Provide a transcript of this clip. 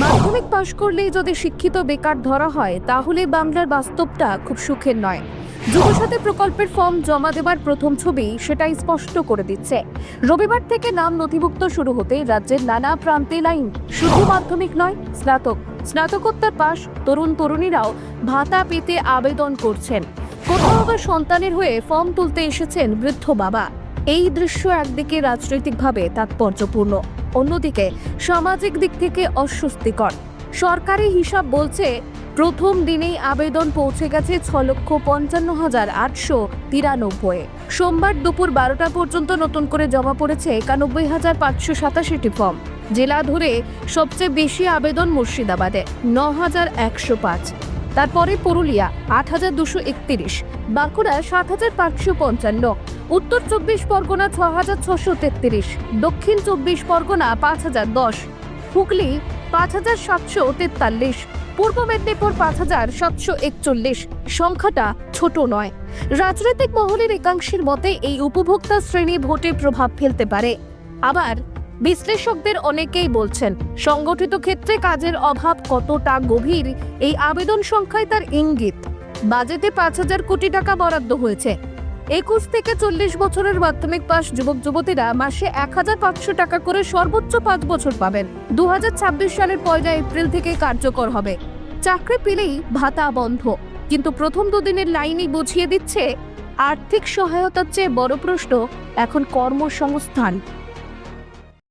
মাধ্যমিক পাশ করলেই যদি শিক্ষিত বেকার ধরা হয়, তাহলে বাংলার বাস্তবটা খুব সুখের নয়। যুবসাথী প্রকল্পের ফর্ম জমা দেবার প্রথম ছবি সেটাই স্পষ্ট করে দিচ্ছে। রবিবার থেকে নাম নথিভুক্ত শুরু হতে রাজ্যের নানা প্রান্তে লাইন। শুধু মাধ্যমিক নয়, স্নাতক। স্নাতকোত্তর পাশ তরুণ তরুণীরাও ভাতা পেতে আবেদন করছেন। কোথাও আবার সন্তানের হয়ে ফর্ম তুলতে এসেছেন বৃদ্ধ বাবা। এই দৃশ্য একদিকে রাজনৈতিকভাবে তাৎপর্যপূর্ণ। অন্যদিকে সামাজিক দিক থেকে অস্বস্তিকর। সরকারি হিসাব বলছে, প্রথম দিনেই আবেদন পৌঁছে গেছে ছ লক্ষ পঞ্চান্ন হাজার আটশো তিরানব্বই। সোমবার দুপুর বারোটা পর্যন্ত নতুন করে জমা পড়েছে একানব্বই হাজার পাঁচশো সাতাশিটি ফর্ম। জেলা ধরে সবচেয়ে বেশি আবেদন মুর্শিদাবাদে ন হাজার একশো পাঁচ। তারপরে পুরুলিয়া আট হাজার দুশো একত্রিশ, বাঁকুড়া সাত হাজার পাঁচশো পঞ্চান্ন, উত্তর চব্বিশ পরগনা ছ হাজার ছশো তেত্রিশ, দক্ষিণ চব্বিশ পরগনা পাঁচ হাজার দশ, হুগলি পাঁচ হাজার সাতশো তেতাল্লিশ, পূর্ব মেদিনীপুর পাঁচ হাজার সাতশো একচল্লিশ, সংখ্যাটা ছোট নয়। রাজনৈতিক মহলের একাংশের মতে এই উপভোক্তা শ্রেণি ভোটে প্রভাব ফেলতে পারে। আবার বিশ্লেষকদের অনেকেই বলছেন, সংগঠিত ক্ষেত্রে কাজের অভাব কতটা গভীর? এই আবেদন সংখ্যায় তার ইঙ্গিত। বাজেটে পাঁচ হাজার কোটি টাকা বরাদ্দ হয়েছে। একুশ থেকে চল্লিশ বছরের মাধ্যমিক পাস যুবক যুবতীরা মাসে এক হাজার পাঁচশো টাকা করে সর্বোচ্চ পাঁচ বছর পাবেন। দু হাজার ছাব্বিশ সালের পয়লা এপ্রিল থেকে কার্যকর হবে। চাকরি পেলেই ভাতা বন্ধ। কিন্তু প্রথম দুদিনের লাইনই বুঝিয়ে দিচ্ছে, আর্থিক সহায়তার চেয়ে বড় প্রশ্ন এখন কর্মসংস্থান।